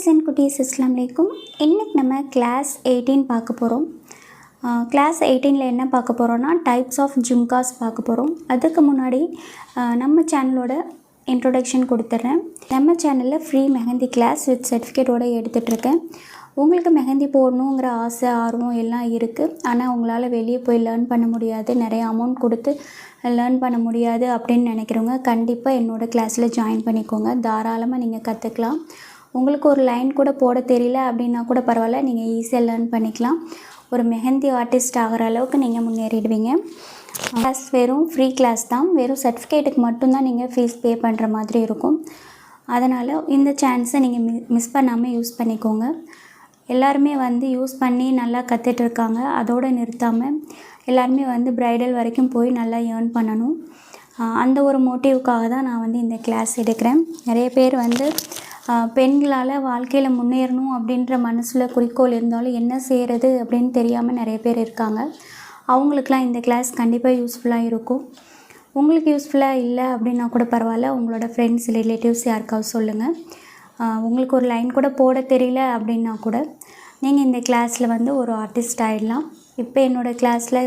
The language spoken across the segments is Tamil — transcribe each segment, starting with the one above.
ஃப்ரெண்ட்ஸ் அண்ட் குட்டீஸ் இஸ்லாம் வலைக்கும் இன்றைக்கி நம்ம கிளாஸ் எயிட்டீன் பார்க்க போகிறோம் கிளாஸ் எயிட்டீனில் என்ன பார்க்க போகிறோன்னா டைப்ஸ் ஆஃப் ஜும்காஸ் பார்க்க போகிறோம் அதுக்கு முன்னாடி நம்ம சேனலோட இன்ட்ரொடக்ஷன் கொடுத்துட்றேன் நம்ம சேனலில் ஃப்ரீ மெஹந்தி கிளாஸ் வித் சர்டிஃபிகேட்டோட எடுத்துகிட்ருக்கேன் உங்களுக்கு மெஹந்தி போடணுங்கிற ஆசை ஆர்வம் எல்லாம் இருக்குது ஆனால் உங்களால் வெளியே போய் லேர்ன் பண்ண முடியாது. நிறைய அமௌண்ட் கொடுத்து லேர்ன் பண்ண முடியாது அப்படின்னு நினைக்கிறவங்க கண்டிப்பாக என்னோடய கிளாஸில் ஜாயின் பண்ணிக்கோங்க. தாராளமாக நீங்கள் கற்றுக்கலாம் உங்களுக்கு ஒரு லைன் கூட போட தெரியல அப்படின்னா கூட பரவாயில்ல. நீங்கள் ஈஸியாக லேர்ன் பண்ணிக்கலாம். ஒரு மெஹந்தி ஆர்டிஸ்ட் ஆகிற அளவுக்கு நீங்கள் முன்னேறிடுவீங்க. கிளாஸ் வெறும் ஃப்ரீ கிளாஸ் தான். வெறும் சர்டிஃபிகேட்டுக்கு மட்டும்தான் நீங்கள் ஃபீஸ் பே பண்ணுற மாதிரி இருக்கும். அதனால் இந்த சான்ஸை நீங்கள் மி மிஸ் பண்ணாமல் யூஸ் பண்ணிக்கோங்க. எல்லாருமே வந்து யூஸ் பண்ணி நல்லா கற்றுட்டு இருக்காங்க. அதோடு நிறுத்தாமல் எல்லாருமே வந்து ப்ரைடல் வரைக்கும் போய் நல்லா ஏர்ன் பண்ணணும். அந்த ஒரு மோட்டிவ்க்காக தான் நான் வந்து இந்த கிளாஸ் எடுக்கிறேன். நிறைய பேர் வந்து பெண்களால் வாழ்க்கையில் முன்னேறணும் அப்படின்ற மனசில் குறிக்கோள் இருந்தாலும் என்ன செய்கிறது அப்படின்னு தெரியாமல் நிறைய பேர் இருக்காங்க. அவங்களுக்கெலாம் இந்த கிளாஸ் கண்டிப்பாக யூஸ்ஃபுல்லாக இருக்கும். உங்களுக்கு யூஸ்ஃபுல்லாக இல்லை அப்படின்னா கூட பரவாயில்ல. உங்களோட ஃப்ரெண்ட்ஸ் ரிலேட்டிவ்ஸ் யாருக்காவது சொல்லுங்கள் உங்களுக்கு ஒரு லைன் கூட போட தெரியல அப்படின்னா கூட நீங்கள் இந்த கிளாஸில் வந்து ஒரு ஆர்டிஸ்ட் ஆகிடலாம் இப்போ என்னோடய கிளாஸில்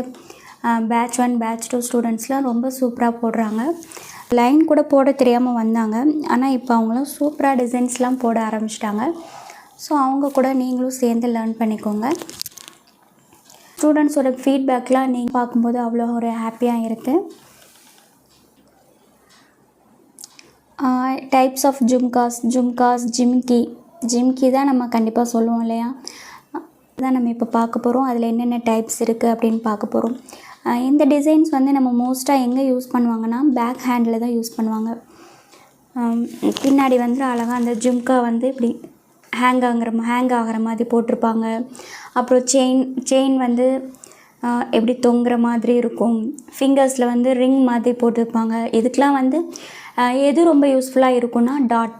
பேட்ச் ஒன் பேட்ச் டூ ஸ்டூடெண்ட்ஸ்லாம் ரொம்ப சூப்பராக போடுறாங்க. லைன் கூட போட தெரியாமல் வந்தாங்க. ஆனால் இப்போ அவங்களும் சூப்பராக டிசைன்ஸ்லாம் போட ஆரம்பிச்சிட்டாங்க. ஸோ அவங்க கூட நீங்களும் சேர்ந்து லேர்ன் பண்ணிக்கோங்க. ஸ்டூடெண்ட்ஸோட ஃபீட்பேக்லாம் நீங்கள் பார்க்கும்போது அவ்வளோ ஒரு ஹாப்பியாக இருக்குது டைப்ஸ் ஆஃப் ஜும்காஸ் ஜும்காஸ் ஜிம்கி ஜிம்கி தான் நம்ம கண்டிப்பாக சொல்லுவோம் இல்லையா? அதான் நம்ம இப்போ பார்க்க போகிறோம் அதில் என்னென்ன டைப்ஸ் இருக்குது அப்படின்னு பார்க்க போகிறோம் இந்த டிசைன்ஸ் வந்து நம்ம மோஸ்ட்டாக எங்கே யூஸ் பண்ணுவாங்கன்னா பேக் ஹேண்டில் தான் யூஸ் பண்ணுவாங்க. பின்னாடி வந்து அழகாக அந்த ஜும்கா வந்து இப்படி ஹேங் ஆகிற ஹேங் ஆகிற மாதிரி போட்டிருப்பாங்க. அப்புறம் செயின் செயின் வந்து எப்படி தொங்குற மாதிரி இருக்கும். ஃபிங்கர்ஸில் வந்து ரிங் மாதிரி போட்டிருப்பாங்க. இதுக்கெலாம் வந்து எது ரொம்ப யூஸ்ஃபுல்லாக இருக்கும்னா டாட்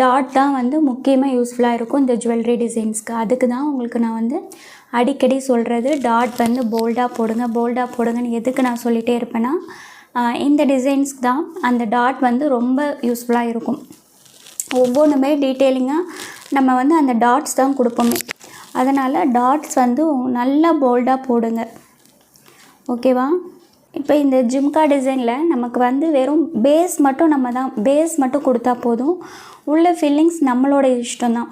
டாட் தான் வந்து முக்கியமாக யூஸ்ஃபுல்லாக இருக்கும் இந்த ஜுவல்லரி டிசைன்ஸ்க்கு அதுக்கு தான் உங்களுக்கு நான் வந்து அடிக்கடி சொல்கிறது டாட் வந்து போல்டாக போடுங்க போல்டாக போடுங்கன்னு எதுக்கு நான் சொல்லிகிட்டே இருப்பேன்னா இந்த டிசைன்ஸ்க்கு தான் அந்த டாட் வந்து ரொம்ப யூஸ்ஃபுல்லாக இருக்கும். ஒவ்வொன்றுமே டீட்டெயிலிங்காக நம்ம வந்து அந்த டாட்ஸ் தான் கொடுப்போமே. அதனால் டாட்ஸ் வந்து நல்லா போல்டாக போடுங்க. ஓகேவா? இப்போ இந்த ஜிம்கா டிசைனில் நமக்கு வந்து வெறும் பேஸ் மட்டும் நம்ம தான் பேஸ் மட்டும் கொடுத்தா போதும். உள்ள ஃபில்லிங்ஸ் நம்மளோட இஷ்டம் தான்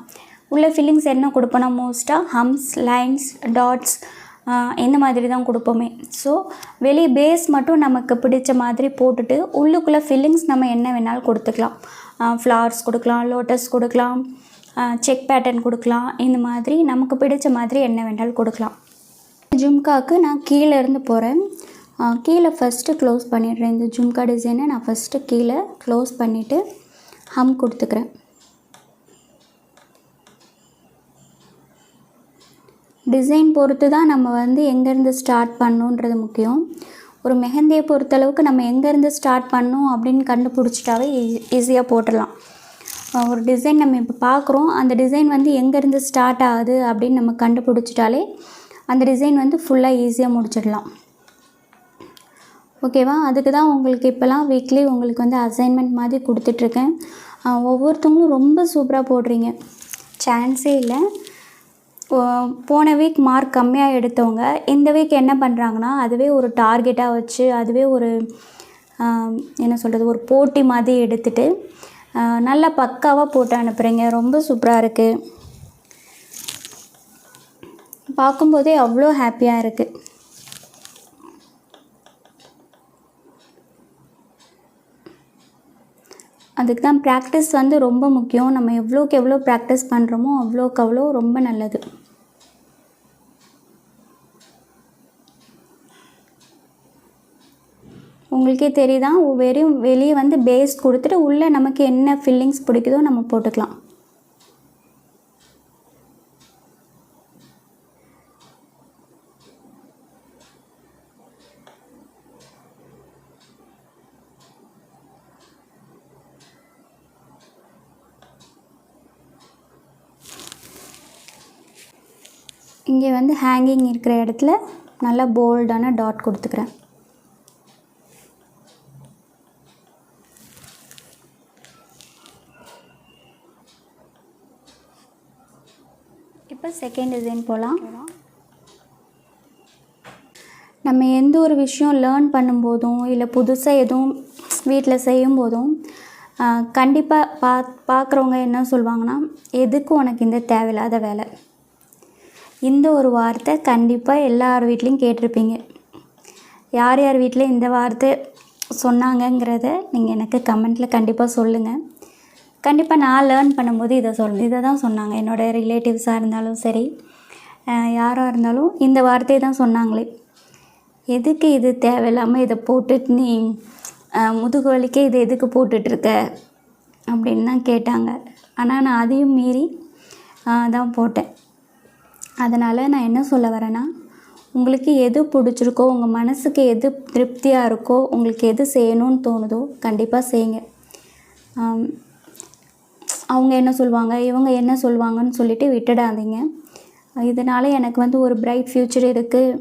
உள்ள ஃபில்லிங்ஸ் என்ன கொடுப்போம்னா மோஸ்ட்டாக ஹம்ஸ் லைன்ஸ் டாட்ஸ் இந்த மாதிரி தான் கொடுப்போமே. ஸோ வெளியே பேஸ் மட்டும் நமக்கு பிடிச்ச மாதிரி போட்டுட்டு உள்ளுக்குள்ளே ஃபில்லிங்ஸ் நம்ம என்ன வேணாலும் கொடுத்துக்கலாம். ஃப்ளவர்ஸ் கொடுக்கலாம் லோட்டஸ் கொடுக்கலாம் செக் பேட்டர்ன் கொடுக்கலாம். இந்த மாதிரி நமக்கு பிடிச்ச மாதிரி என்ன வேணாலும் கொடுக்கலாம். ஜும்காவுக்கு நான் கீழே இருந்து போகிறேன் கீழே ஃபஸ்ட்டு க்ளோஸ் பண்ணிடுறேன். இந்த ஜும்கா டிசைனை நான் ஃபஸ்ட்டு கீழே க்ளோஸ் பண்ணிவிட்டு ஹம் கொடுத்துக்கிறேன். டிசைன் பொறுத்து தான் நம்ம வந்து எங்கேருந்து ஸ்டார்ட் பண்ணணுன்றது முக்கியம். ஒரு மெஹந்தியை பொறுத்தளவுக்கு நம்ம எங்கேருந்து ஸ்டார்ட் பண்ணணும் அப்படின்னு கண்டுபிடிச்சிட்டாவே ஈஸியாக போட்டுடலாம். ஒரு டிசைன் நம்ம இப்போ பார்க்குறோம் அந்த டிசைன் வந்து எங்கேருந்து ஸ்டார்ட் ஆகுது அப்படின்னு நம்ம கண்டுபிடிச்சிட்டாலே அந்த டிசைன் வந்து ஃபுல்லாக ஈஸியாக முடிச்சிடலாம். ஓகேவா அதுக்கு தான் உங்களுக்கு இப்போலாம் வீக்லி உங்களுக்கு வந்து அசைன்மெண்ட் மாதிரி கொடுத்துட்ருக்கேன் ஒவ்வொருத்தவங்களும் ரொம்ப சூப்பராக போடுறீங்க. சான்ஸே இல்லை. போன வீக் மார்க் கம்மியாக எடுத்தவங்க இந்த வீக் என்ன பண்ணுறாங்கன்னா அதுவே ஒரு டார்கெட்டாக வச்சு அதுவே ஒரு என்ன சொல்கிறது ஒரு போட்டி மாதிரி எடுத்துகிட்டு நல்லா பக்காவாக போட்டு அனுப்புகிறீங்க ரொம்ப சூப்பராக இருக்குது பார்க்கும்போதே அவ்வளோ ஹாப்பியாக இருக்குது அதுக்கு தான் ப்ராக்டிஸ் வந்து ரொம்ப முக்கியம். நம்ம எவ்வளோக்கு எவ்வளோ ப்ராக்டிஸ் பண்ணுறோமோ அவ்வளோக்கு அவ்வளோ ரொம்ப நல்லது. உங்களுக்கே தெரியுதான் வெறும் வெளியே வந்து பேஸ் கொடுத்துட்டு உள்ளே நமக்கு என்ன ஃபில்லிங்ஸ் பிடிக்குதோ நம்ம போட்டுக்கலாம். இங்கே வந்து ஹேங்கிங் இருக்கிற இடத்துல நல்லா போல்டான டாட் கொடுத்துக்கிறேன். செகண்ட் டிசைன் போகலாம் நம்ம எந்த ஒரு விஷயம் லேர்ன் பண்ணும்போதும் இல்லை புதுசாக எதுவும் வீட்டில் செய்யும் போதும் கண்டிப்பாக பா பார்க்குறவங்க என்ன சொல்லுவாங்கன்னா எதுக்கு உனக்கு இந்த தேவையில்லாத வேலை. இந்த ஒரு வார்த்தை கண்டிப்பாக எல்லார் வீட்லேயும் கேட்டிருப்பீங்க. யார் யார் வீட்டில் இந்த வார்த்தை சொன்னாங்கங்கிறத நீங்கள் எனக்கு கமெண்ட்டில் கண்டிப்பாக சொல்லுங்கள் கண்டிப்பாக நான் லேர்ன் பண்ணும்போது இதை சொல் இதை தான் சொன்னாங்க என்னோடய ரிலேட்டிவ்ஸாக இருந்தாலும் சரி யாராக இருந்தாலும் இந்த வார்த்தையை தான் சொன்னாங்களே. எதுக்கு இது தேவையில்லாமல் இதை போட்டுட்டு நீ முதுகு வலிக்கே இது எதுக்கு போட்டுட்ருக்க அப்படின்னு தான் கேட்டாங்க. ஆனால் நான் அதையும் மீறி தான் போட்டேன். அதனால் நான் என்ன சொல்ல வரேன்னா உங்களுக்கு எது பிடிச்சிருக்கோ உங்கள் மனசுக்கு எது திருப்தியாக இருக்கோ உங்களுக்கு எது செய்யணும்னு தோணுதோ கண்டிப்பாக செய்யுங்க. அவங்க என்ன சொல்லுவாங்க இவங்க என்ன சொல்லுவாங்கன்னு சொல்லிட்டு விட்டுடாதீங்க. இதனால் எனக்கு வந்து ஒரு பிரைட் ஃப்யூச்சர் இருக்குது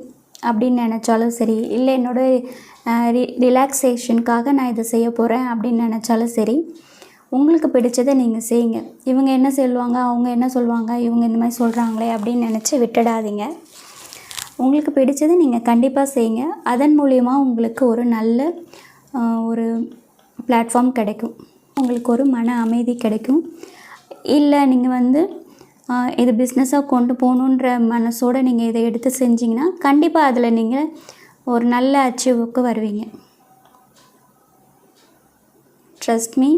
அப்படின்னு நினச்சாலும் சரி இல்லை என்னோட ரி ரிலாக்ஸேஷனுக்காக நான் இதை செய்ய போகிறேன் அப்படின்னு நினச்சாலும் சரி உங்களுக்கு பிடிச்சதை நீங்கள் செய்யுங்க. இவங்க என்ன சொல்லுவாங்க? அவங்க என்ன சொல்லுவாங்க இவங்க இந்த மாதிரி சொல்கிறாங்களே அப்படின்னு நினச்சி விட்டுடாதீங்க. உங்களுக்கு பிடிச்சதை நீங்கள் கண்டிப்பாக செய்யுங்க. அதன் மூலிமா உங்களுக்கு ஒரு நல்ல ஒரு பிளாட்ஃபார்ம் கிடைக்கும். உங்களுக்கு ஒரு மன அமைதி கிடைக்கும். இல்லை நீங்கள் வந்து இது பிஸ்னஸாக கொண்டு போகணுன்ற மனசோடு நீங்கள் இதை எடுத்து செஞ்சிங்கன்னா கண்டிப்பாக அதில் நீங்கள் ஒரு நல்ல அச்சீவுக்கு வருவீங்க. ட்ரஸ்ட் மீ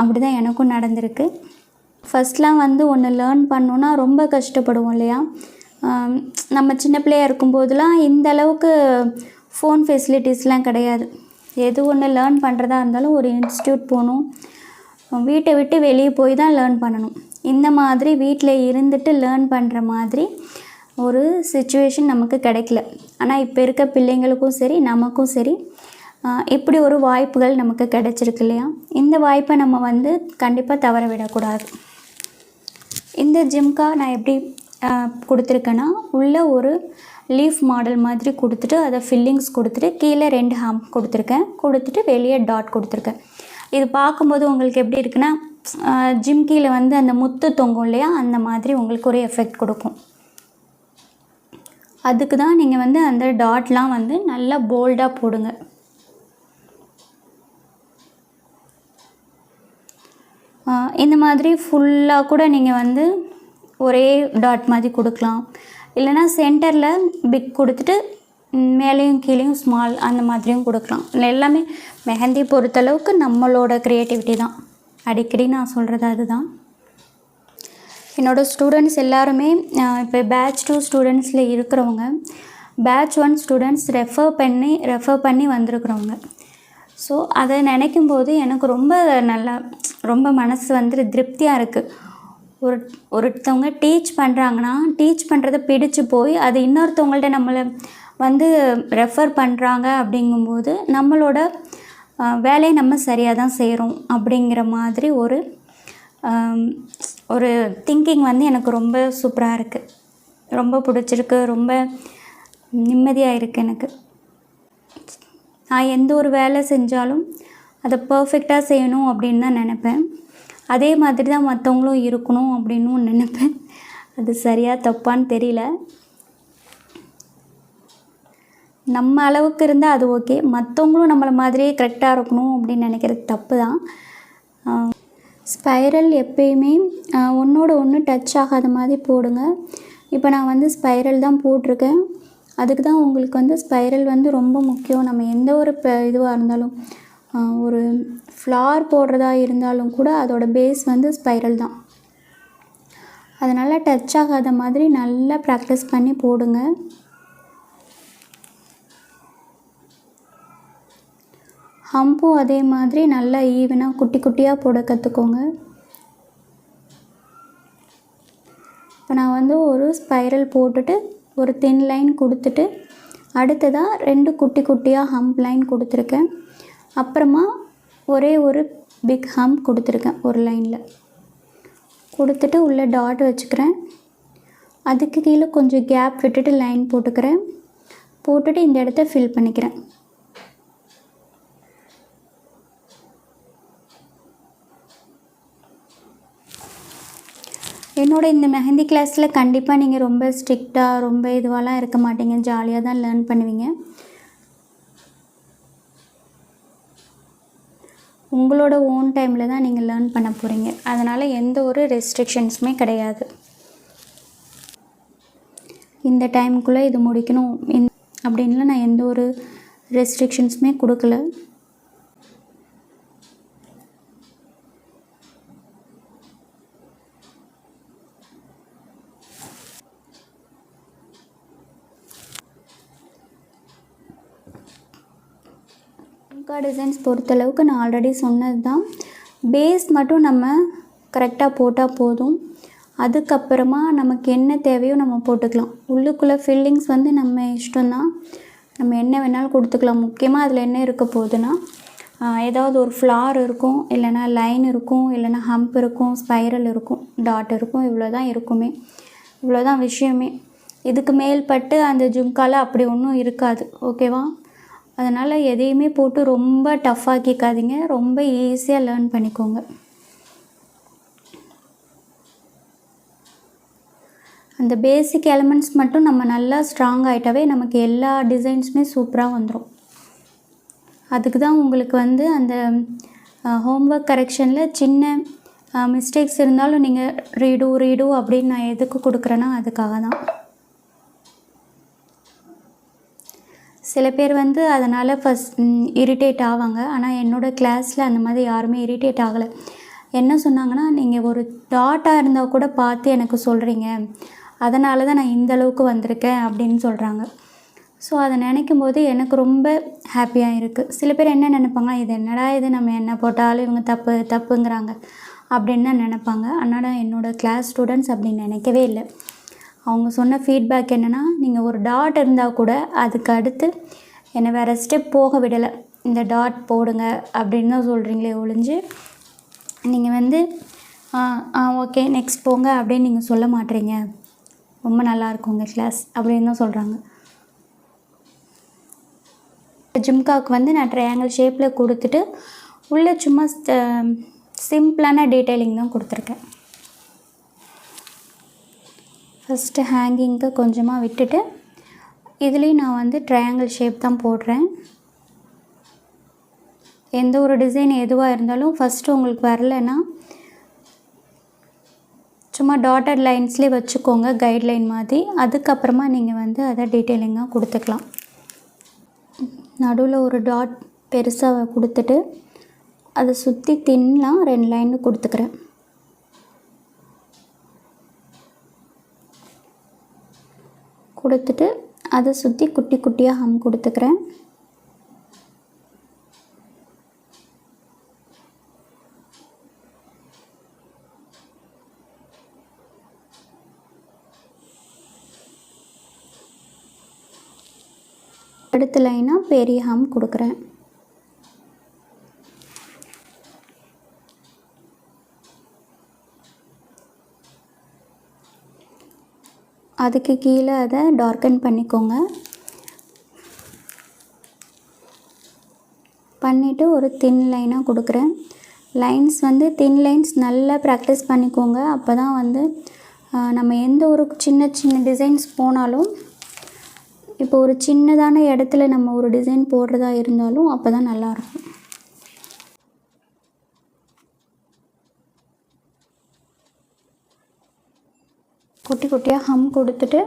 அப்படி தான் எனக்கும் நடந்திருக்கு. ஃபஸ்ட்லாம் வந்து ஒன்று லேர்ன் பண்ணோன்னா ரொம்ப கஷ்டப்படுவோம் இல்லையா? நம்ம சின்ன பிள்ளையா இருக்கும்போதெலாம் இந்த அளவுக்கு ஃபோன் ஃபெசிலிட்டிஸ்லாம் கிடையாது. எது ஒன்று லேர்ன் பண்ணுறதா இருந்தாலும் ஒரு இன்ஸ்டியூட் போகணும். வீட்டை விட்டு வெளியே போய் தான் லேர்ன் பண்ணணும். இந்த மாதிரி வீட்டில் இருந்துட்டு லேர்ன் பண்ணுற மாதிரி ஒரு சுச்சுவேஷன் நமக்கு கிடைக்கல. ஆனால் இப்போ இருக்க பிள்ளைங்களுக்கும் சரி நமக்கும் சரி இப்படி ஒரு வாய்ப்புகள் நமக்கு கிடைச்சிருக்கு இல்லையா? இந்த வாய்ப்பை நம்ம வந்து கண்டிப்பாக தவற விடக்கூடாது. இந்த ஜிம்கா நான் எப்படி கொடுத்துருக்கேன்னா உள்ளே ஒரு லீஃப் மாடல் மாதிரி கொடுத்துட்டு அதை ஃபில்லிங்ஸ் கொடுத்துட்டு கீழே ரெண்டு ஹாம் கொடுத்துருக்கேன். கொடுத்துட்டு வெளியே டாட் கொடுத்துருக்கேன். இது பார்க்கும்போது உங்களுக்கு எப்படி இருக்குன்னா ஜிம்கியில் வந்து அந்த முத்து தொங்கும் இல்லையா அந்த மாதிரி உங்களுக்கு ஒரு எஃபெக்ட் கொடுக்கும். அதுக்கு தான் நீங்கள் வந்து அந்த டாட்லாம் வந்து நல்லா போல்டாக போடுங்க. இந்த மாதிரி ஃபுல்லாக கூட நீங்கள் வந்து ஒரே டாட் மாதிரி கொடுக்கலாம். இல்லைன்னா சென்டரில் பிக் கொடுத்துட்டு மேலேயும் கீழேயும் ஸ்மால் அந்த மாதிரியும் கொடுக்கலாம். இல்லை எல்லாமே மெஹந்தி பொறுத்தளவுக்கு நம்மளோட க்ரியேட்டிவிட்டி தான். அடிக்கடி நான் சொல்கிறது அதுதான். என்னோடய ஸ்டூடெண்ட்ஸ் எல்லாருமே இப்போ பேட்ச் டூ ஸ்டூடெண்ட்ஸில் இருக்கிறவங்க பேட்ச் ஒன் ஸ்டூடெண்ட்ஸ் ரெஃபர் பண்ணி ரெஃபர் பண்ணி வந்திருக்கிறவங்க. ஸோ அதை நினைக்கும் போது எனக்கு ரொம்ப நல்லா ரொம்ப மனசு வந்து திருப்தியாக இருக்குது ஒரு ஒருத்தவங்க டீச் பண்ணுறாங்கன்னா டீச் பண்ணுறத பிடிச்சு போய் அது இன்னொருத்தவங்கள்ட்ட நம்மளை வந்து ரெஃபர் பண்ணுறாங்க அப்படிங்கும்போது நம்மளோட வேலையை நம்ம சரியாக தான் செய்கிறோம் அப்படிங்கிற மாதிரி ஒரு ஒரு திங்கிங் வந்து எனக்கு ரொம்ப சூப்பராக இருக்குது ரொம்ப பிடிச்சிருக்கு ரொம்ப நிம்மதியாக இருக்குது எனக்கு. நான் எந்த ஒரு வேலை செஞ்சாலும் அதை பர்ஃபெக்டாக செய்யணும் அப்படின்னு தான் நினப்பேன். அதே மாதிரி தான் மற்றவங்களும் இருக்கணும் அப்படின்னும் நினைப்பேன். அது சரியாக தப்பான்னு தெரியல. நம்ம அளவுக்கு இருந்தால் அது ஓகே மற்றவங்களும் நம்மளை மாதிரியே கரெக்டாக இருக்கணும் அப்படின்னு நினைக்கிறது தப்பு தான். ஸ்பைரல் எப்பயுமே ஒன்றோட ஒன்று டச் ஆகாத மாதிரி போடுங்க. இப்போ நான் வந்து ஸ்பைரல் தான் போட்டிருக்கேன். அதுக்கு தான் உங்களுக்கு வந்து ஸ்பைரல் வந்து ரொம்ப முக்கியம். நம்ம எந்த ஒரு இதுவாக இருந்தாலும் ஒரு ஃப்ளார் போடுறதா இருந்தாலும் கூட அதோட பேஸ் வந்து ஸ்பைரல் தான். அதனால் டச் ஆகாத மாதிரி நல்லா ப்ராக்டிஸ் பண்ணி போடுங்க. ஹம்பும் அதே மாதிரி நல்லா ஈவனாக குட்டி குட்டியாக போட கற்றுக்கோங்க இப்போ நான் வந்து ஒரு ஸ்பைரல் போட்டுட்டு ஒரு தின் லைன் கொடுத்துட்டு அடுத்ததாக ரெண்டு குட்டி குட்டியாக ஹம்ப் லைன் கொடுத்துருக்கேன். அப்புறமா ஒரே ஒரு பிக் ஹம் கொடுத்துருக்கேன் ஒரு லைனில் கொடுத்துட்டு உள்ளே டாட் வச்சுக்கிறேன். அதுக்கு கீழே கொஞ்சம் கேப் விட்டுட்டு லைன் போட்டுக்கிறேன். போட்டுட்டு இந்த இடத்த ஃபில் பண்ணிக்கிறேன். என்னோட இந்த மெஹந்தி கிளாஸில் கண்டிப்பாக நீங்கள் ரொம்ப ஸ்ட்ரிக்டாக ரொம்ப இதுவாலாம் இருக்க மாட்டீங்க. ஜாலியாக தான் லேர்ன் பண்ணுவீங்க. உங்களோட ஓன் டைமில் தான் நீங்கள் லேர்ன் பண்ண போகிறீங்க அதனால் எந்த ஒரு ரெஸ்ட்ரிக்ஷன்ஸுமே கிடையாது. இந்த டைமுக்குள்ளே இது முடிக்கணும். இந் அப்படின்லாம் நான் எந்த ஒரு ரெஸ்ட்ரிக்ஷன்ஸுமே கொடுக்கல. ஜும்கா டிசைன்ஸ் பொறுத்தளவுக்கு நான் ஆல்ரெடி சொன்னது தான் பேஸ் மட்டும் நம்ம கரெக்டாக போட்டால் போதும். அதுக்கப்புறமா நமக்கு என்ன தேவையோ நம்ம போட்டுக்கலாம். உள்ளுக்குள்ளே ஃபில்லிங்ஸ் வந்து நம்ம இஷ்டம்தான். நம்ம என்ன வேணாலும் கொடுத்துக்கலாம். முக்கியமாக அதில் என்ன இருக்க போகுதுன்னா ஏதாவது ஒரு ஃப்ளார் இருக்கும் இல்லைன்னா லைன் இருக்கும் இல்லைன்னா ஹம்ப் இருக்கும் ஸ்பைரல் இருக்கும் டாட் இருக்கும் இவ்வளோ தான் இருக்குமே. இவ்வளோ தான் விஷயமே. இதுக்கு மேல்பட்டு அந்த ஜும்காவில் அப்படி ஒன்றும் இருக்காது. ஓகேவா அதனால் எதையுமே போட்டு ரொம்ப டஃப் ஆக்கிக்காதீங்க ரொம்ப ஈஸியாக லேர்ன் பண்ணிக்கோங்க. அந்த பேசிக் எலமெண்ட்ஸ் மட்டும் நம்ம நல்லா ஸ்ட்ராங் ஆகிட்டாவே நமக்கு எல்லா டிசைன்ஸுமே சூப்பராக வந்துடும் அதுக்கு தான் உங்களுக்கு வந்து அந்த ஹோம்ஒர்க் கரெக்ஷனில் சின்ன மிஸ்டேக்ஸ் இருந்தாலும் நீங்கள் ரீடு ரீடு அப்படின்னு நான் எதுக்கு கொடுக்குறேன்னா அதுக்காக தான். சில பேர் வந்து அதனால் ஃபஸ்ட் இரிட்டேட் ஆவாங்க. ஆனால் என்னோடய கிளாஸில் அந்த மாதிரி யாருமே இரிட்டேட் ஆகலை. என்ன சொன்னாங்கன்னா நீங்கள் ஒரு டாட்டாக இருந்தால் கூட பார்த்து எனக்கு சொல்கிறீங்க அதனால தான் நான் இந்த அளவுக்கு வந்திருக்கேன் அப்படின்னு சொல்கிறாங்க ஸோ அதை நினைக்கும் போது எனக்கு ரொம்ப ஹாப்பியாக இருக்குது சில பேர் என்ன நினைப்பாங்க இது என்னடா இது? நம்ம என்ன போட்டாலும் இவங்க தப்பு தப்புங்கிறாங்க அப்படின்னு தான் நினைப்பாங்க. ஆனால் என்னோடய கிளாஸ் ஸ்டூடெண்ட்ஸ் அப்படி நினைக்கவே இல்லை. அவங்க சொன்ன ஃபீட்பேக் என்னென்னா நீங்கள் ஒரு டாட் இருந்தால் கூட அதுக்கு அடுத்து என்னை வேறு ஸ்டெப் போக விடலை. இந்த டாட் போடுங்க அப்படின்னு தான் சொல்கிறீங்களே ஒழிஞ்சு நீங்கள் வந்து ஆ ஆ ஓகே நெக்ஸ்ட் போங்க அப்படின்னு நீங்கள் சொல்ல மாட்டீங்க. ரொம்ப நல்லா இருக்குங்க உங்கள் கிளாஸ் அப்படின்னு தான் சொல்கிறாங்க ஜிம்காவுக்கு வந்து நான் ட்ரையாங்கிள் ஷேப்பில் கொடுத்துட்டு உள்ளே சும்மா சிம்பிளான டீட்டெயிலிங் தான் கொடுத்துருக்கேன். ஃபஸ்ட்டு ஹேங்கிங்க்கு கொஞ்சமாக விட்டுட்டு இதுலேயும் நான் வந்து ட்ரையாங்கிள் ஷேப் தான் போடுறேன். எந்த ஒரு டிசைன் எதுவாக இருந்தாலும் ஃபஸ்ட்டு உங்களுக்கு வரலைன்னா சும்மா டாட்டட் லைன்ஸ்லேயே வச்சுக்கோங்க கைட்லைன் மாதிரி. அதுக்கப்புறமா நீங்கள் வந்து அதை டீட்டெயிலிங்காக கொடுத்துக்கலாம். நடுவில் ஒரு டாட் பெருசாக கொடுத்துட்டு அதை சுற்றி தின்னலாம் ரெண்டு லைன் கொடுத்துக்கிறேன். கொடுத்துட்டு அதை சுற்றி குட்டி குட்டியாக ஹம் கொடுத்துக்கிறேன். அடுத்த லைனாக பெரிய ஹம் கொடுக்குறேன். அதுக்கு கீழே அதை டார்க்கன் பண்ணிக்கோங்க. பண்ணிவிட்டு ஒரு தின் லைனாக கொடுக்குறேன். லைன்ஸ் வந்து தின் லைன்ஸ் நல்லா ப்ராக்டிஸ் பண்ணிக்கோங்க. அப்போ தான் வந்து நம்ம எந்த ஒரு சின்ன சின்ன டிசைன்ஸ் போனாலும் இப்போ ஒரு சின்னதான இடத்துல நம்ம ஒரு டிசைன் போடுறதா இருந்தாலும் அப்போ தான் நல்லாயிருக்கும் குட்டி குட்டியாக ஹம் கொடுத்துட்டு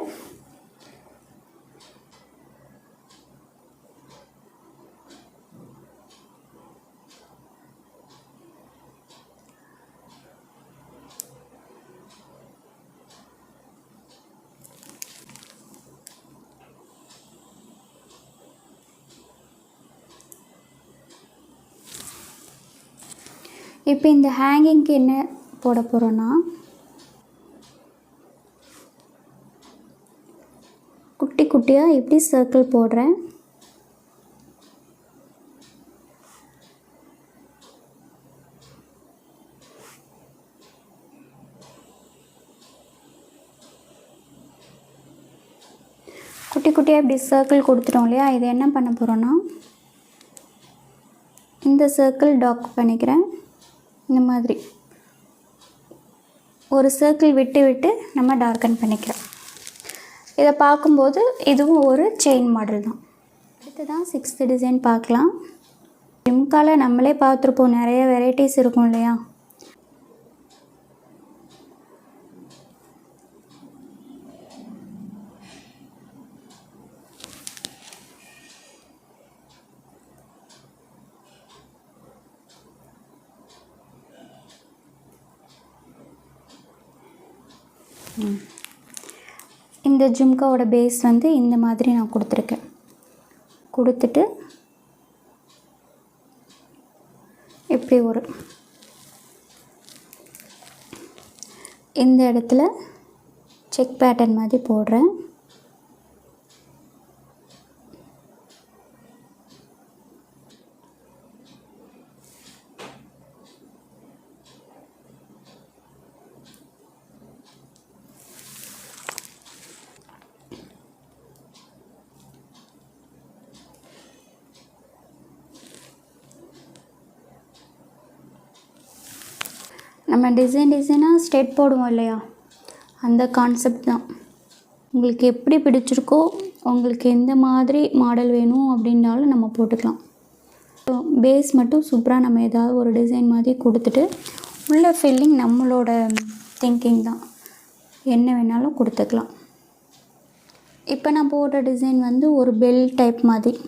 இப்போ இந்த ஹேங்கிங்க்கு என்ன போட போகிறோன்னா குட்டி குட்டியாக எப்படி சர்க்கிள் போடுறேன். குட்டி குட்டியாக இப்படி சர்க்கிள் கொடுத்துட்டோம் இல்லையா? இது என்ன பண்ண போகிறோன்னா இந்த சர்க்கிள் டாக் பண்ணிக்கிறேன். இந்த மாதிரி. ஒரு சர்க்கிள் விட்டு விட்டு நம்ம டார்க்கன் பண்ணிக்கிறோம். இதை பார்க்கும்போது இதுவும் ஒரு செயின் மாடல் தான். அடுத்ததான் சிக்ஸ்த்து டிசைன் பார்க்கலாம். ஜிம்கால நம்மளே பார்த்துருப்போம் நிறைய வெரைட்டிஸ் இருக்கும் இல்லையா? இந்த ஜும்காவோட பேஸ் வந்து இந்த மாதிரி நான் கொடுத்துருக்கேன். கொடுத்துட்டு இப்படி ஒரு இந்த இடத்துல செக் பேட்டர்ன் மாதிரி போடுறேன். டிசைன் டிசைனாக ஸ்டெட் போடுவோம் இல்லையா? அந்த கான்செப்ட் தான். உங்களுக்கு எப்படி பிடிச்சிருக்கோ உங்களுக்கு எந்த மாதிரி மாடல் வேணும் அப்படின்னாலும் நம்ம போட்டுக்கலாம். பேஸ் மட்டும் சூப்பராக நம்ம ஏதாவது ஒரு டிசைன் மாதிரி கொடுத்துட்டு உள்ள ஃபில்லிங் நம்மளோட திங்கிங் தான். என்ன வேணாலும் கொடுத்துக்கலாம். இப்போ நான் போடுற டிசைன் வந்து ஒரு பெல் டைப் மாதிரி.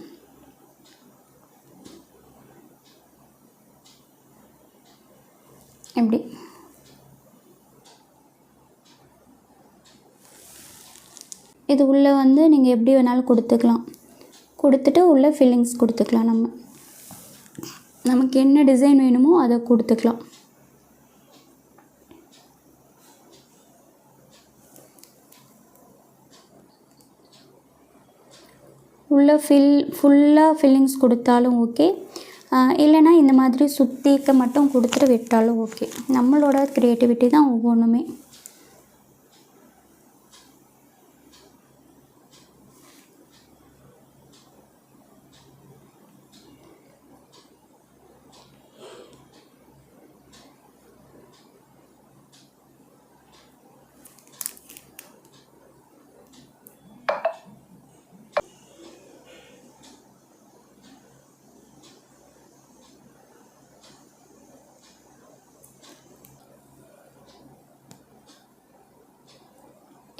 இப்படி இது உள்ளே வந்து நீங்கள் எப்படி வேணாலும் கொடுத்துக்கலாம். கொடுத்துட்டு உள்ளே ஃபில்லிங்ஸ் கொடுத்துக்கலாம் நம்ம. நமக்கு என்ன டிசைன் வேணுமோ அதை கொடுத்துக்கலாம். உள்ளே ஃபில் ஃபுல்லாக ஃபில்லிங்ஸ் கொடுத்தாலும் ஓகே இல்லைனா இந்த மாதிரி சுற்றிக்க மட்டும் கொடுத்துட்டு விட்டாலும் ஓகே நம்மளோட க்ரியேட்டிவிட்டி தான் ஒவ்வொன்றுமே.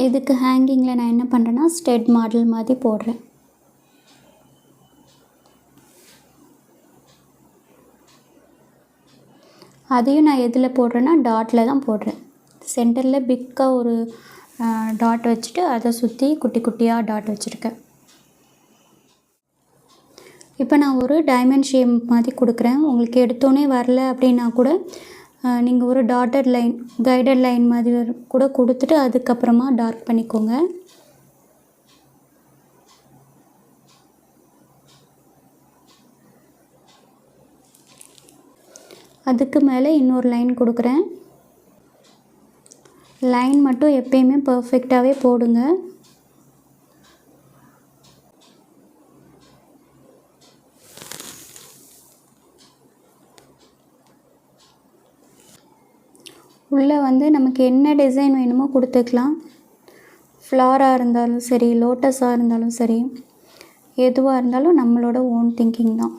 இதுக்கு ஹேங்கிங்கில் நான் என்ன பண்ணுறேன்னா ஸ்டெட் மாடல் மாதிரி போடுறேன். அதையும் நான் எதில் போடுறேன்னா டாட்டில் தான் போடுறேன். சென்டரில் பிக்காக ஒரு டாட் வச்சுட்டு அதை சுற்றி குட்டி குட்டியாக டாட் வச்சுருக்கேன். இப்போ நான் ஒரு டைமண்ட் ஷேப் மாதிரி கொடுக்குறேன். உங்களுக்கு எடுத்தோன்னே வரல அப்படின்னா கூட நீங்கள் ஒரு டாட்டட் லைன் கைடட் லைன் மாதிரி கூட கொடுத்துட்டு அதுக்கப்புறமா டார்க் பண்ணிக்கோங்க. அதுக்கு மேலே இன்னொரு லைன் கொடுக்குறேன். லைன் மட்டும் எப்பயுமே பர்ஃபெக்டாகவே போடுங்க. உள்ளே வந்து நமக்கு என்ன டிசைன் வேணுமோ கொடுத்துக்கலாம். ஃப்ளாராக இருந்தாலும் சரி லோட்டஸாக இருந்தாலும் சரி எதுவாக இருந்தாலும் நம்மளோட ஓன் திங்கிங் தான்.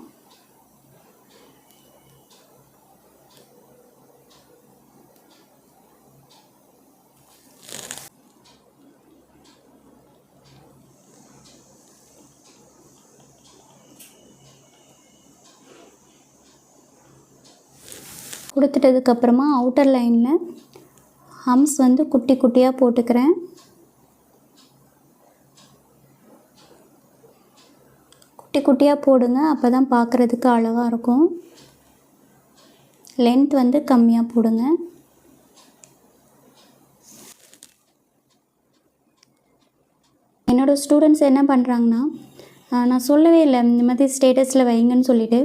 கொடுத்துட்டதுக்கப்புறமா அவுட்டர் லைனில் ஹம்ஸ் வந்து குட்டி குட்டியாக போட்டுக்கிறேன். குட்டி குட்டியாக போடுங்க அப்போ தான் பார்க்குறதுக்கு அழகாக இருக்கும். லென்த் வந்து கம்மியாக போடுங்க. என்னோடய ஸ்டூடெண்ட்ஸ் என்ன பண்ணுறாங்கன்னா நான் சொல்லவே இல்லை இந்த மாதிரி ஸ்டேட்டஸில் வைங்கன்னு சொல்லிவிட்டு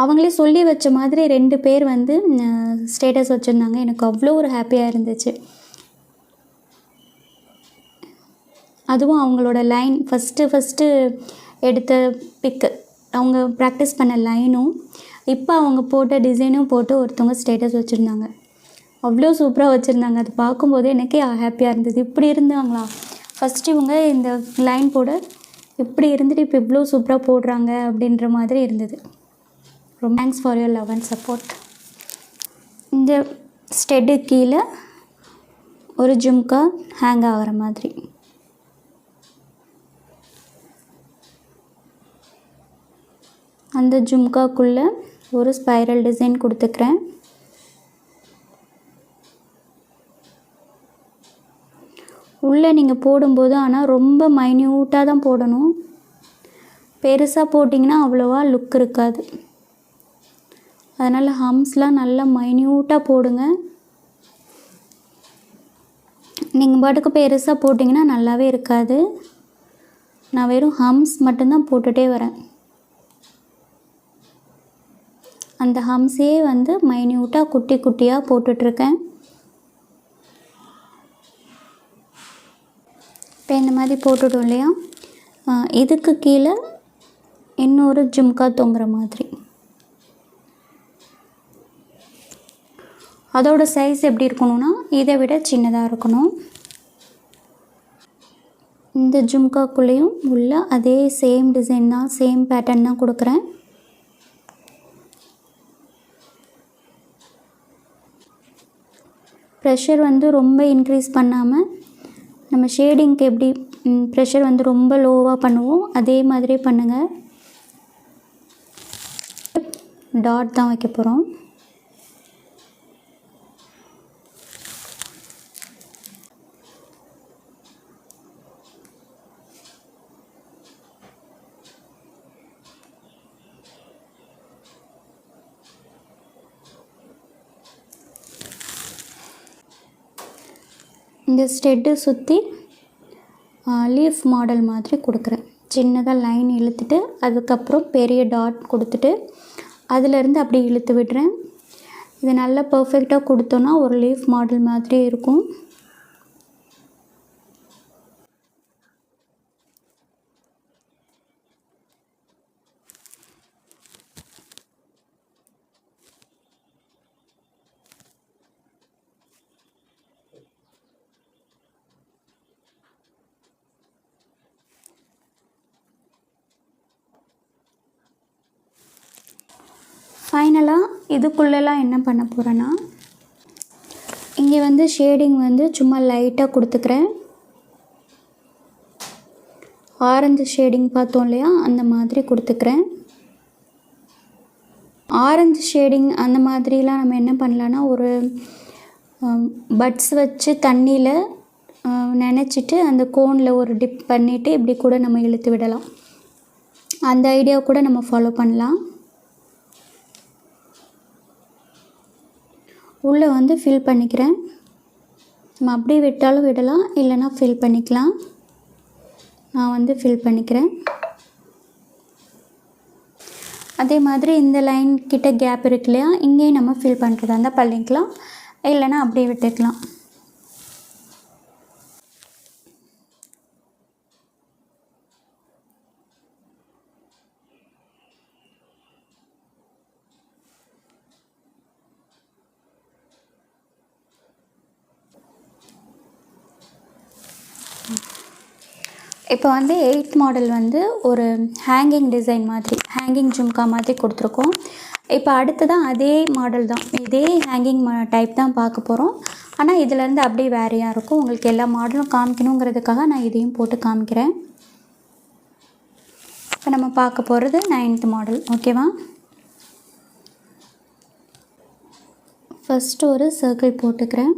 அவங்களே சொல்லி வச்ச மாதிரி ரெண்டு பேர் வந்து ஸ்டேட்டஸ் வச்சுருந்தாங்க. எனக்கு அவ்வளோ ஒரு ஹாப்பியாக இருந்துச்சு. அதுவும் அவங்களோட லைன் ஃபஸ்ட்டு ஃபஸ்ட்டு எடுத்த பிக்கு அவங்க ப்ராக்டிஸ் பண்ண லைனும் இப்போ அவங்க போட்ட டிசைனும் போட்டு ஒருத்தவங்க ஸ்டேட்டஸ் வச்சுருந்தாங்க. அவ்வளோ சூப்பராக வச்சுருந்தாங்க. அது பார்க்கும்போது எனக்கே ஹாப்பியாக இருந்தது. இப்படி இருந்தாங்களா? ஃபஸ்ட்டு இவங்க இந்த லைன் போட இப்படி இருந்துட்டு இப்போ இவ்வளோ சூப்பராக போடுறாங்க அப்படின்ற மாதிரி இருந்தது. ரொம்ப thanks for your love and support இந்த ஸ்டெட்டு கீழே ஒரு ஜும்கா ஹேங் ஆகிற மாதிரி. அந்த ஜும்காக்குள்ளே ஒரு ஸ்பைரல் டிசைன் கொடுத்துக்கிறேன். உள்ளே நீங்கள் போடும்போது ஆனால் ரொம்ப மைன்யூட்டாக தான் போடணும். பெருசாக போட்டிங்கன்னா அவ்வளோவா லுக் இருக்காது. அதனால் ஹம்ஸ்லாம் நல்லா மைன்யூட்டாக போடுங்க. நீங்கள் பாட்டுக்கு பெருசாக போட்டிங்கன்னா நல்லாவே இருக்காது. நான் வெறும் ஹம்ஸ் மட்டும்தான் போட்டுகிட்டே வரேன். அந்த ஹம்ஸே வந்து மைன்யூட்டாக குட்டி குட்டியாக போட்டுட்ருக்கேன். இப்போ இந்த மாதிரி போட்டுட்டோம் இல்லையா? இதுக்கு கீழே இன்னொரு ஜும்கா தொங்குற மாதிரி. அதோட சைஸ் எப்படி இருக்கணும்னா இதை விட சின்னதாக இருக்கணும். இந்த ஜும்காக்குள்ளேயும் உள்ள அதே சேம் டிசைன் தான் சேம் பேட்டர்ன் தான் கொடுக்குறேன். ப்ரெஷர் வந்து ரொம்ப இன்க்ரீஸ் பண்ணாமல் நம்ம ஷேடிங்க்கு எப்படி ப்ரெஷர் வந்து ரொம்ப லோவாக பண்ணுவோம் அதே மாதிரி பண்ணுங்கள் டாட் தான் வைக்க போகிறோம் இந்த ஸ்டெட்டு சுற்றி லீஃப் மாடல் மாதிரி கொடுக்குறேன். சின்னதாக லைன் இழுத்துட்டு அதுக்கப்புறம் பெரிய டாட் கொடுத்துட்டு அதிலேருந்து அப்படி இழுத்து விடுறேன். இது நல்லா பர்ஃபெக்டாக கொடுத்தோன்னா ஒரு லீஃப் மாடல் மாதிரி இருக்கும். இதுக்குள்ளெல்லாம் என்ன பண்ண போகிறேன்னா இங்கே வந்து ஷேடிங் வந்து சும்மா லைட்டாக கொடுத்துக்கிறேன். ஆரஞ்சு ஷேடிங் பார்த்தோம் இல்லையா? அந்த மாதிரி கொடுத்துக்கிறேன். ஆரஞ்சு ஷேடிங் அந்த மாதிரிலாம் நம்ம என்ன பண்ணலான்னா ஒரு பட்ஸ் வச்சு தண்ணியில் நினச்சிட்டு அந்த கோனில் ஒரு டிப் பண்ணிவிட்டு இப்படி கூட நம்ம இழுத்து விடலாம். அந்த ஐடியா கூட நம்ம ஃபாலோ பண்ணலாம். உள்ளே வந்து ஃபில் பண்ணிக்கிறேன். நம்ம அப்படியே விட்டாலும் விடலாம் இல்லைன்னா ஃபில் பண்ணிக்கலாம். நான் வந்து ஃபில் பண்ணிக்கிறேன். அதே மாதிரி இந்த லைன் கிட்ட கேப் இருக்கு இல்லையா இங்கேயும் நம்ம ஃபில் பண்ணுறதா இருந்தால் பண்ணிக்கலாம் இல்லைன்னா அப்படியே விட்டுக்கலாம். இப்போ வந்து எயிட் மாடல் வந்து ஒரு ஹேங்கிங் டிசைன் மாதிரி ஹேங்கிங் ஜும்கா மாதிரி கொடுத்துருக்கோம். இப்போ அடுத்ததான் அதே மாடல் தான். இதே ஹேங்கிங் டைப் தான் பார்க்க போகிறோம் ஆனால் இதிலேருந்து அப்படியே வேறையாக இருக்கும் உங்களுக்கு எல்லா மாடலும் காமிக்கணுங்கிறதுக்காக நான் இதையும் போட்டு காமிக்கிறேன். இப்போ நம்ம பார்க்க போகிறது நைன்த் மாடல் ஓகேவா ஃபஸ்ட்டு ஒரு சர்க்கிள் போட்டுக்கிறேன்.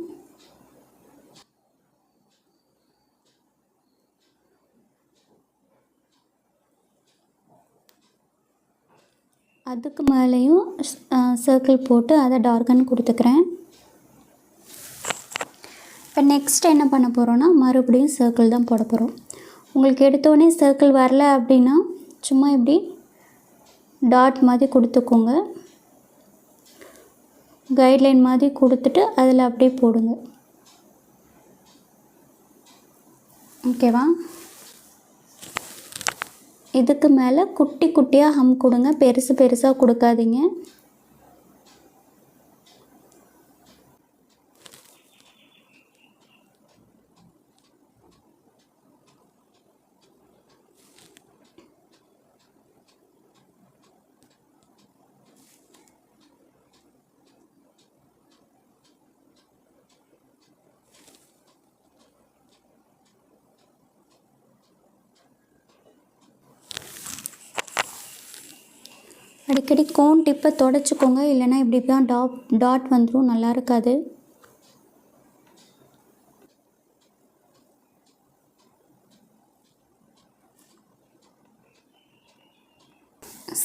அதுக்கு மேலேயும் சர்க்கிள் போட்டு அதை டார்கன் கொடுத்துக்கிறேன். இப்போ நெக்ஸ்ட் என்ன பண்ண போகிறோன்னா மறுபடியும் சர்க்கிள் தான் போட போகிறோம் உங்களுக்கு எடுத்தோடனே சர்க்கிள் வரல அப்படின்னா சும்மா இப்படி டாட் மாதிரி கொடுத்துக்கோங்க. கைட்லைன் மாதிரி கொடுத்துட்டு அதில் அப்படியே போடுங்க. ஓகேவா இதுக்கு மேலே குட்டி குட்டியாக ஹம் கொடுங்க. பெருசு பெருசாக கொடுக்காதீங்க. அடிக்கடி கோன் டிப்பை தொடச்சிக்கோங்க. இல்லைன்னா இப்படி தான் டாட் டாட் வந்துடும் நல்லா இருக்காது.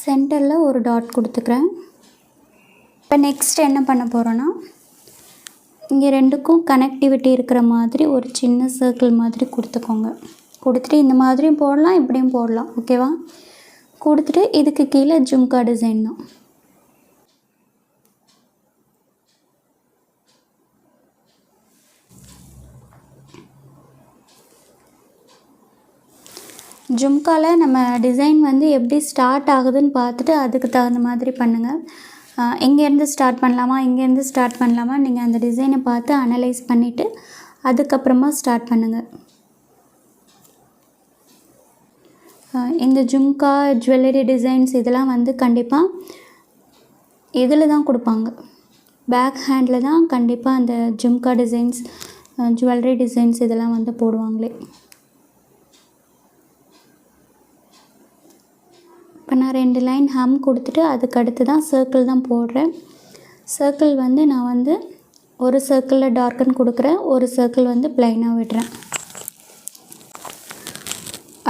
சென்டரில் ஒரு டாட் கொடுத்துக்கிறேன். இப்போ நெக்ஸ்ட் என்ன பண்ண போகிறோன்னா இங்கே ரெண்டுக்கும் கனெக்டிவிட்டி இருக்கிற மாதிரி ஒரு சின்ன சர்க்கிள் மாதிரி கொடுத்துக்கோங்க. கொடுத்துட்டு இந்த மாதிரியும் போடலாம் இப்படியும் போடலாம். ஓகேவா கொடுத்துட்டு இதுக்கு கீழே ஜும்கா டிசைன் தான். ஜும்காவில் நம்ம டிசைன் வந்து எப்படி ஸ்டார்ட் ஆகுதுன்னு பார்த்துட்டு அதுக்கு தகுந்த மாதிரி பண்ணுங்கள் எங்கேருந்து ஸ்டார்ட் பண்ணலாமா? இங்கேருந்து ஸ்டார்ட் பண்ணலாமா? நீங்கள் அந்த டிசைனை பார்த்து அனலைஸ் பண்ணிவிட்டு அதுக்கப்புறமா ஸ்டார்ட் பண்ணுங்கள் இந்த ஜும்கா ஜுவல்லரி டிசைன்ஸ் இதெல்லாம் வந்து கண்டிப்பாக இதில் தான் கொடுப்பாங்க. பேக் ஹேண்டில் தான் கண்டிப்பாக அந்த ஜும்கா டிசைன்ஸ் ஜுவல்லரி டிசைன்ஸ் இதெல்லாம் வந்து போடுவாங்களே. இப்போ நான் ரெண்டு லைன் ஹம் கொடுத்துட்டு அதுக்கு அடுத்து தான் சர்க்கிள் தான் போடுறேன். சர்க்கிள் வந்து நான் வந்து ஒரு சர்க்கிளில் டார்க்கன் கொடுக்குறேன் ஒரு சர்க்கிள் வந்து ப்ளைனாக விடுறேன்.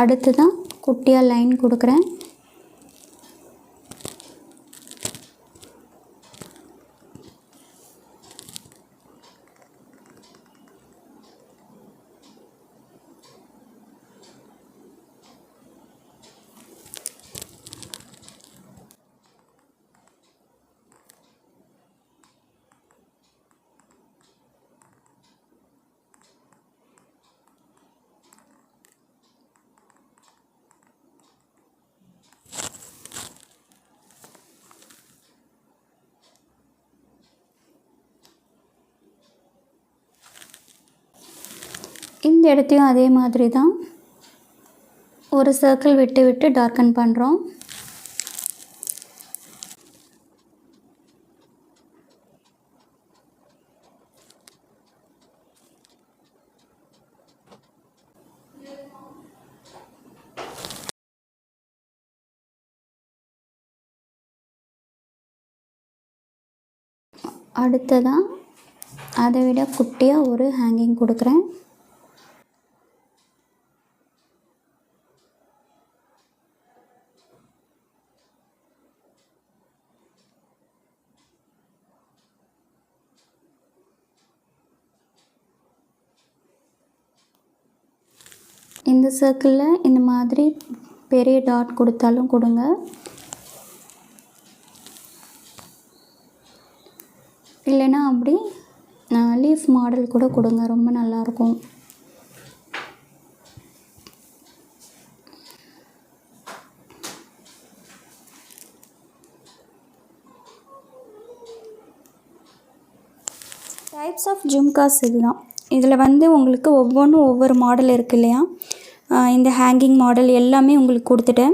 அடுத்து தான் குட்டியாக லைன் கொடுக்குறேன். இந்த இடத்தையும் அதே மாதிரி தான் ஒரு சர்க்கிள் விட்டு விட்டு டார்க்கன் பண்ணுறோம் அடுத்ததாக அதை விட குட்டியாக ஒரு ஹேங்கிங் கொடுக்குறேன். இந்த சர்க்கிளில் இந்த மாதிரி பெரிய டாட் கொடுத்தாலும் கொடுங்க. இல்லைன்னா அப்படி லீஃப் மாடல் கூட கொடுங்க ரொம்ப நல்லாயிருக்கும். டைப்ஸ் ஆஃப் ஜும்காஸ் இதுதான். இதில் வந்து உங்களுக்கு ஒவ்வொன்றும் ஒவ்வொரு மாடல் இருக்குது இல்லையா? இந்த ஹேங்கிங் மாடல் எல்லாமே உங்களுக்கு கொடுத்துட்டேன்.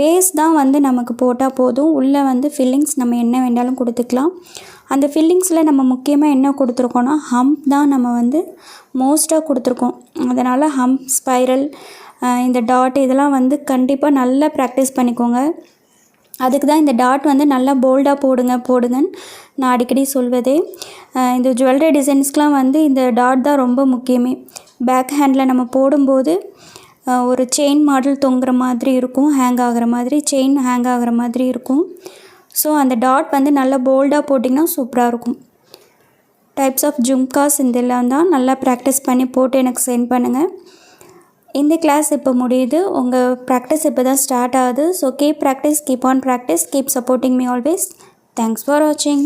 பேஸ் தான் வந்து நமக்கு போட்டால் போதும். உள்ளே வந்து ஃபில்லிங்ஸ் நம்ம என்ன வேண்டாலும் கொடுத்துக்கலாம். அந்த ஃபில்லிங்ஸில் நம்ம முக்கியமாக என்ன கொடுத்துருக்கோன்னா ஹம்ப் தான் நம்ம வந்து மோஸ்ட்டாக கொடுத்துருக்கோம். அதனால் ஹம்ப் ஸ்பைரல் இந்த டாட் இதெல்லாம் வந்து கண்டிப்பாக நல்லா ப்ராக்டிஸ் பண்ணிக்கோங்க. அதுக்கு தான் இந்த டாட் வந்து நல்லா போல்டாக போடுங்க போடுங்கன்னு நான் அடிக்கடி சொல்வதே. இந்த ஜுவல்லரி டிசைன்ஸ்க்கெலாம் வந்து இந்த டாட் தான் ரொம்ப முக்கியமே. பேக் ஹேண்டில் நம்ம போடும்போது ஒரு செயின் மாடல் தொங்குற மாதிரி இருக்கும் ஹேங் ஆகிற மாதிரி செயின் ஹேங் ஆகிற மாதிரி இருக்கும். ஸோ அந்த டாட் வந்து நல்லா போல்டாக போட்டிங்கன்னா சூப்பராக இருக்கும். டைப்ஸ் ஆஃப் ஜும்காஸ் இதெல்லாம் தான் நல்லா ப்ராக்டிஸ் பண்ணி போட்டு எனக்கு சென்ட் பண்ணுங்கள் இந்த கிளாஸ் இப்போ முடியுது. உங்கள் ப்ராக்டிஸ் இப்போ தான் ஸ்டார்ட் ஆகுது. So keep practice keep on practice keep supporting me always thanks for வாட்சிங்